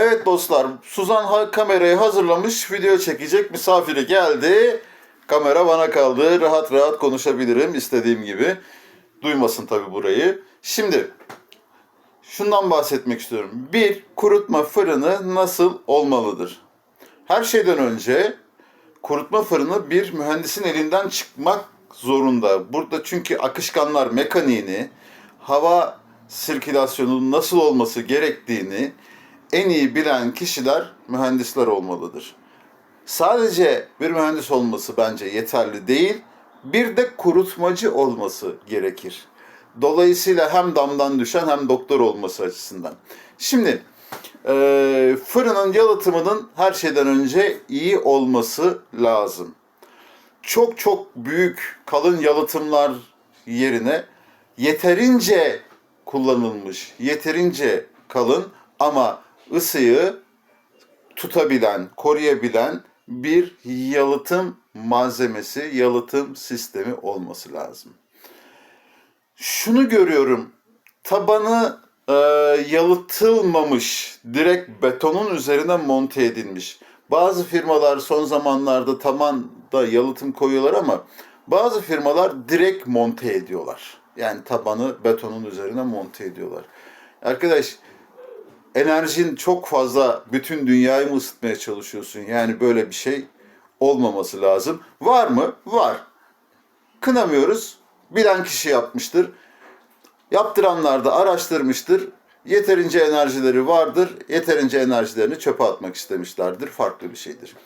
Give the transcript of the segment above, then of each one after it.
Evet dostlar, Suzan ha- kamerayı hazırlamış, video çekecek misafiri geldi. Kamera bana kaldı, rahat rahat konuşabilirim istediğim gibi. Duymasın tabii burayı. Şimdi, şundan bahsetmek istiyorum. Bir, kurutma fırını nasıl olmalıdır? Her şeyden önce kurutma fırını bir mühendisin elinden çıkmak zorunda. Burada çünkü akışkanlar mekaniğini, hava sirkülasyonunun nasıl olması gerektiğini en iyi bilen kişiler mühendisler olmalıdır. Sadece bir mühendis olması bence yeterli değil. Bir de kurutmacı olması gerekir. Dolayısıyla hem damdan düşen hem doktor olması açısından. Şimdi e, fırının yalıtımının her şeyden önce iyi olması lazım. Çok çok büyük kalın yalıtımlar yerine yeterince kullanılmış, yeterince kalın ama ısıyı tutabilen, koruyabilen bir yalıtım malzemesi, yalıtım sistemi olması lazım. Şunu görüyorum, tabanı e, yalıtılmamış, direkt betonun üzerine monte edilmiş. Bazı firmalar son zamanlarda tabanda yalıtım koyuyorlar ama bazı firmalar direkt monte ediyorlar. Yani tabanı betonun üzerine monte ediyorlar. Arkadaş enerjin çok fazla bütün dünyayı mı ısıtmaya çalışıyorsun? Yani böyle bir şey olmaması lazım. Var mı? Var. Kınamıyoruz. Bilen kişi yapmıştır. Yaptıranlar da araştırmıştır. Yeterince enerjileri vardır. Yeterince enerjilerini çöpe atmak istemişlerdir. Farklı bir şeydir.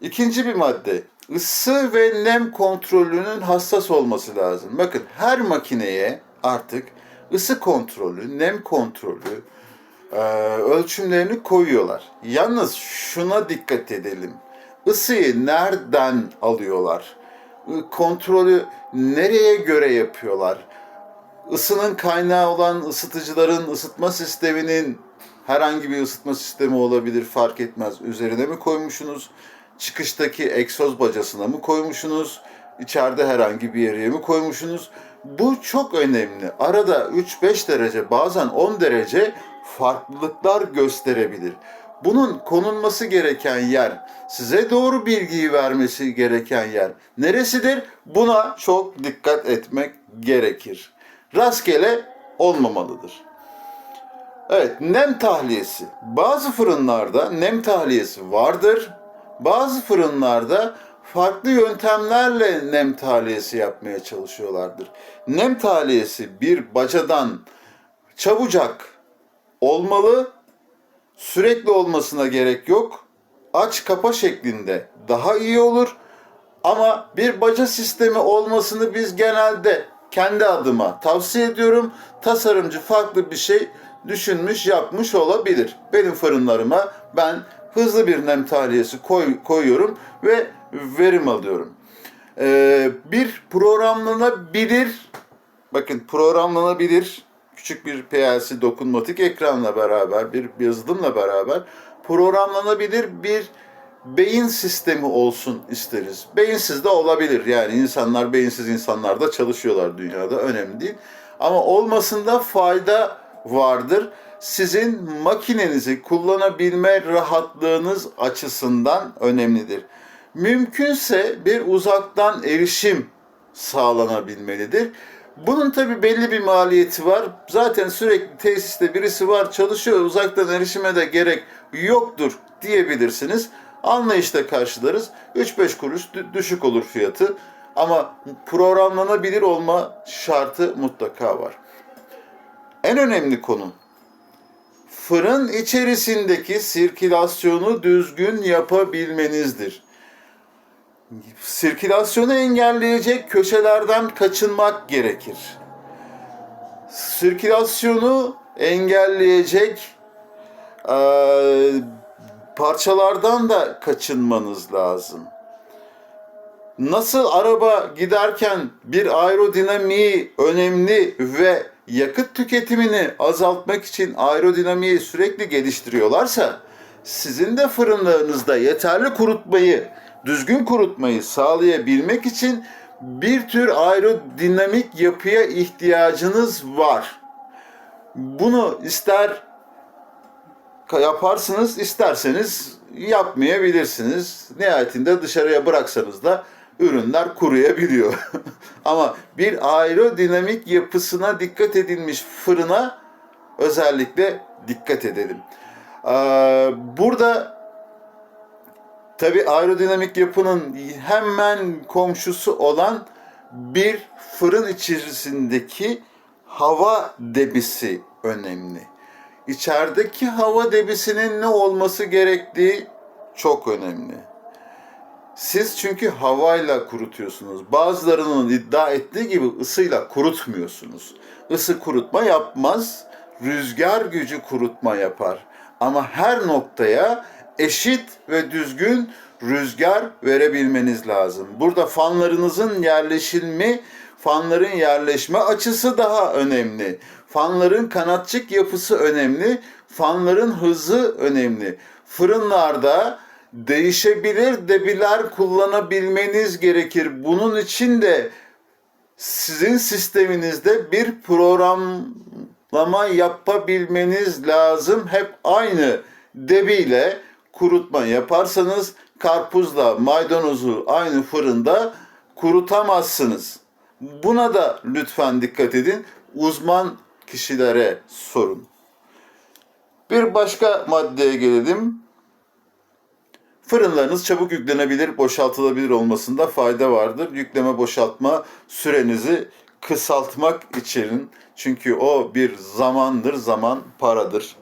İkinci bir madde. ısı ve nem kontrolünün hassas olması lazım. Bakın her makineye artık ısı kontrolü, nem kontrolü, ölçümlerini koyuyorlar. Yalnız şuna dikkat edelim. Isıyı nereden alıyorlar? I- Kontrolü nereye göre yapıyorlar? Isının kaynağı olan ısıtıcıların ısıtma sisteminin herhangi bir ısıtma sistemi olabilir fark etmez. Üzerine mi koymuşsunuz? Çıkıştaki egzoz bacasına mı koymuşsunuz? İçeride herhangi bir yere mi koymuşsunuz? Bu çok önemli. Arada 3-5 derece bazen 10 derece farklılıklar gösterebilir. Bunun konulması gereken yer, size doğru bilgiyi vermesi gereken yer neresidir? Buna çok dikkat etmek gerekir. Rastgele olmamalıdır. Evet, nem tahliyesi. Bazı fırınlarda nem tahliyesi vardır. Bazı fırınlarda farklı yöntemlerle nem tahliyesi yapmaya çalışıyorlardır. Nem tahliyesi bir bacadan çabucak olmalı, sürekli olmasına gerek yok. Aç kapa şeklinde daha iyi olur. Ama bir baca sistemi olmasını biz genelde kendi adıma tavsiye ediyorum. Tasarımcı farklı bir şey düşünmüş, yapmış olabilir. Benim fırınlarıma ben hızlı bir nem tahliyesi koy, koyuyorum ve verim alıyorum. Ee, bir programlanabilir, bakın programlanabilir küçük bir PLC dokunmatik ekranla beraber, bir yazılımla beraber programlanabilir bir beyin sistemi olsun isteriz. Beyinsiz de olabilir. Yani insanlar beyinsiz insanlar da çalışıyorlar dünyada. Önemli değil. Ama olmasında fayda vardır. Sizin makinenizi kullanabilme rahatlığınız açısından önemlidir. Mümkünse bir uzaktan erişim sağlanabilmelidir. Bunun tabi belli bir maliyeti var. Zaten sürekli tesiste birisi var çalışıyor uzaktan erişime de gerek yoktur diyebilirsiniz. Anlayışla karşılarız. 3-5 kuruş dü- düşük olur fiyatı. Ama programlanabilir olma şartı mutlaka var. En önemli konu fırın içerisindeki sirkülasyonu düzgün yapabilmenizdir. Sirkülasyonu engelleyecek köşelerden kaçınmak gerekir. Sirkülasyonu engelleyecek eee, parçalardan da kaçınmanız lazım. Nasıl araba giderken bir aerodinamiği önemli ve yakıt tüketimini azaltmak için aerodinamiği sürekli geliştiriyorlarsa sizin de fırınlarınızda yeterli kurutmayı, düzgün kurutmayı sağlayabilmek için bir tür aerodinamik yapıya ihtiyacınız var. Bunu ister yaparsınız, isterseniz yapmayabilirsiniz. Nihayetinde dışarıya bıraksanız da ürünler kuruyabiliyor. Ama bir aerodinamik yapısına dikkat edilmiş fırına özellikle dikkat edelim. Ee, burada tabi aerodinamik yapının hemen komşusu olan bir fırın içerisindeki hava debisi önemli. İçerideki hava debisinin ne olması gerektiği çok önemli. Siz çünkü havayla kurutuyorsunuz. Bazılarının iddia ettiği gibi ısıyla kurutmuyorsunuz. Isı kurutma yapmaz, rüzgar gücü kurutma yapar. Ama her noktaya eşit ve düzgün rüzgar verebilmeniz lazım. Burada fanlarınızın yerleşilme, fanların yerleşme açısı daha önemli. Fanların kanatçık yapısı önemli, fanların hızı önemli. Fırınlarda değişebilir debiler kullanabilmeniz gerekir. Bunun için de sizin sisteminizde bir programlama yapabilmeniz lazım. Hep aynı debiyle kurutma yaparsanız karpuzla maydanozu aynı fırında kurutamazsınız. Buna da lütfen dikkat edin. Uzman kişilere sorun. Bir başka maddeye gelelim. Fırınlarınız çabuk yüklenebilir, boşaltılabilir olmasında fayda vardır. Yükleme boşaltma sürenizi kısaltmak için çünkü o bir zamandır, zaman paradır.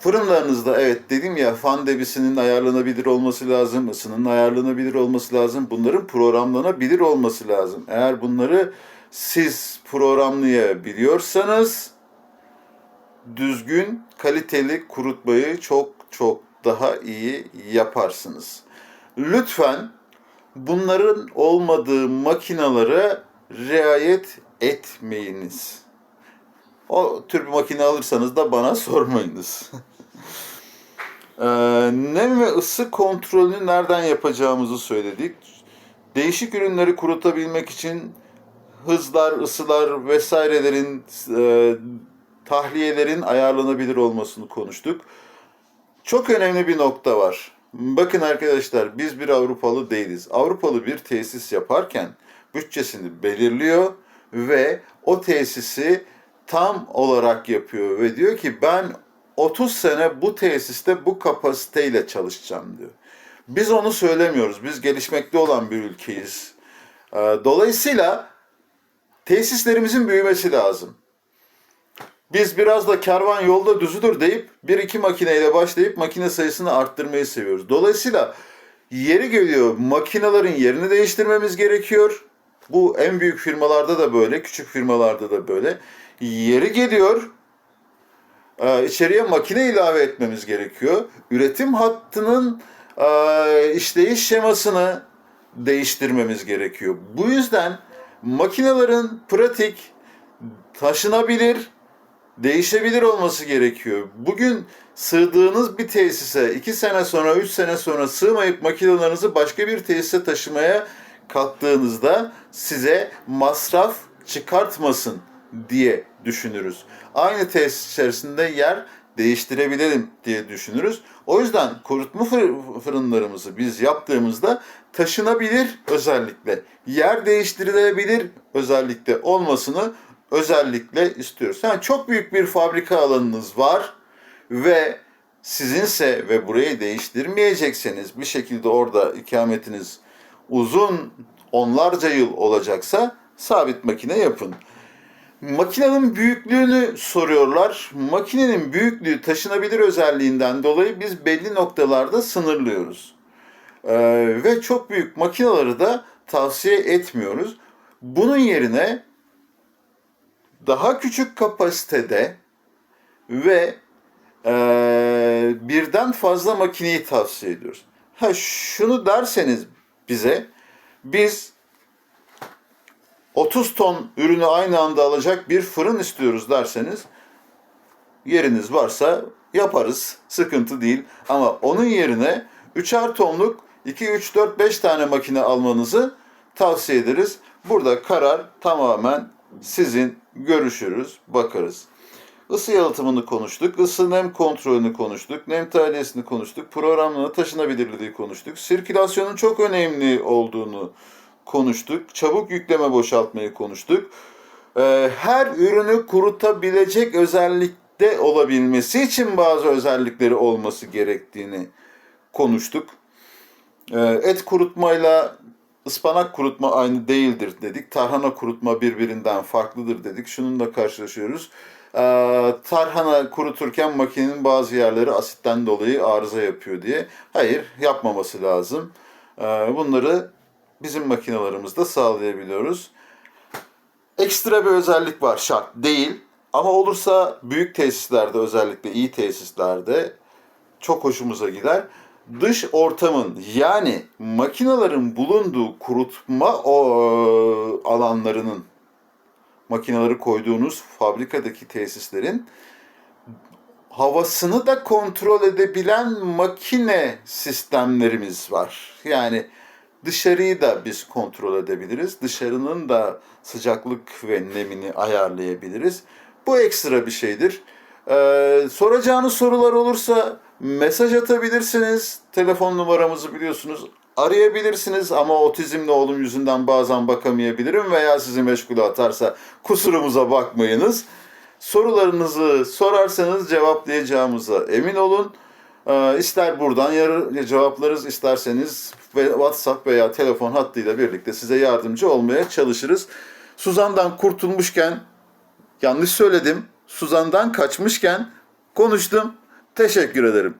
Fırınlarınızda evet dedim ya fan debisinin ayarlanabilir olması lazım, ısının ayarlanabilir olması lazım. Bunların programlanabilir olması lazım. Eğer bunları siz programlayabiliyorsanız düzgün, kaliteli kurutmayı çok çok daha iyi yaparsınız. Lütfen bunların olmadığı makinalara riayet etmeyiniz. O tür bir makine alırsanız da bana sormayınız. Ee, nem ve ısı kontrolünü nereden yapacağımızı söyledik. Değişik ürünleri kurutabilmek için hızlar, ısılar vesairelerin e, tahliyelerin ayarlanabilir olmasını konuştuk. Çok önemli bir nokta var. Bakın arkadaşlar biz bir Avrupalı değiliz. Avrupalı bir tesis yaparken bütçesini belirliyor ve o tesisi tam olarak yapıyor ve diyor ki ben 30 sene bu tesiste bu kapasiteyle çalışacağım diyor. Biz onu söylemiyoruz. Biz gelişmekte olan bir ülkeyiz. Ee, Dolayısıyla tesislerimizin büyümesi lazım. Biz biraz da kervan yolda düzüdür deyip bir iki makineyle başlayıp makine sayısını arttırmayı seviyoruz. Dolayısıyla yeri geliyor makinelerin yerini değiştirmemiz gerekiyor. Bu en büyük firmalarda da böyle, küçük firmalarda da böyle. Yeri geliyor e, içeriye makine ilave etmemiz gerekiyor. Üretim hattının e, işleyiş şemasını değiştirmemiz gerekiyor. Bu yüzden makinelerin pratik, taşınabilir, değişebilir olması gerekiyor. Bugün sığdığınız bir tesise 2 sene sonra, 3 sene sonra sığmayıp makinelerinizi başka bir tesise taşımaya kalktığınızda size masraf çıkartmasın diye düşünürüz. Aynı tesis içerisinde yer değiştirebilirim diye düşünürüz. O yüzden kurutma fır- fırınlarımızı biz yaptığımızda taşınabilir özellikle, yer değiştirilebilir özellikle olmasını özellikle istiyoruz. Yani çok büyük bir fabrika alanınız var ve sizinse ve burayı değiştirmeyecekseniz bir şekilde orada ikametiniz uzun onlarca yıl olacaksa sabit makine yapın. Makinenin büyüklüğünü soruyorlar. Makinenin büyüklüğü taşınabilir özelliğinden dolayı biz belli noktalarda sınırlıyoruz. Ee, ve çok büyük makineleri de tavsiye etmiyoruz. Bunun yerine daha küçük kapasitede ve e, birden fazla makineyi tavsiye ediyoruz. Ha şunu derseniz bize biz 30 ton ürünü aynı anda alacak bir fırın istiyoruz derseniz yeriniz varsa yaparız. Sıkıntı değil. Ama onun yerine 3'er tonluk 2, 3, 4, 5 tane makine almanızı tavsiye ederiz. Burada karar tamamen sizin görüşürüz, bakarız. Isı yalıtımını konuştuk, ısı nem kontrolünü konuştuk, nem tahliyesini konuştuk, programlama taşınabilirliği konuştuk, sirkülasyonun çok önemli olduğunu konuştuk, çabuk yükleme boşaltmayı konuştuk. Ee, Her ürünü kurutabilecek özellikte olabilmesi için bazı özellikleri olması gerektiğini konuştuk. Ee, Et kurutmayla ıspanak kurutma aynı değildir dedik. Tarhana kurutma birbirinden farklıdır dedik. Şununla karşılaşıyoruz. Ee, Tarhana kuruturken makinenin bazı yerleri asitten dolayı arıza yapıyor diye. Hayır, yapmaması lazım. Ee, Bunları bizim makinalarımızda sağlayabiliyoruz. Ekstra bir özellik var şart değil. Ama olursa büyük tesislerde özellikle iyi tesislerde çok hoşumuza gider. Dış ortamın yani makinelerin bulunduğu kurutma o, alanlarının makineleri koyduğunuz fabrikadaki tesislerin havasını da kontrol edebilen makine sistemlerimiz var. Yani dışarıyı da biz kontrol edebiliriz. Dışarının da sıcaklık ve nemini ayarlayabiliriz. Bu ekstra bir şeydir. Ee, soracağınız sorular olursa mesaj atabilirsiniz. Telefon numaramızı biliyorsunuz. Arayabilirsiniz ama otizmli oğlum yüzünden bazen bakamayabilirim veya sizi meşgule atarsa kusurumuza bakmayınız. Sorularınızı sorarsanız cevaplayacağımıza emin olun. Ee, İster buradan yarı cevaplarız, isterseniz WhatsApp veya telefon hattıyla birlikte size yardımcı olmaya çalışırız. Suzan'dan kurtulmuşken, yanlış söyledim, Suzan'dan kaçmışken konuştum. Teşekkür ederim.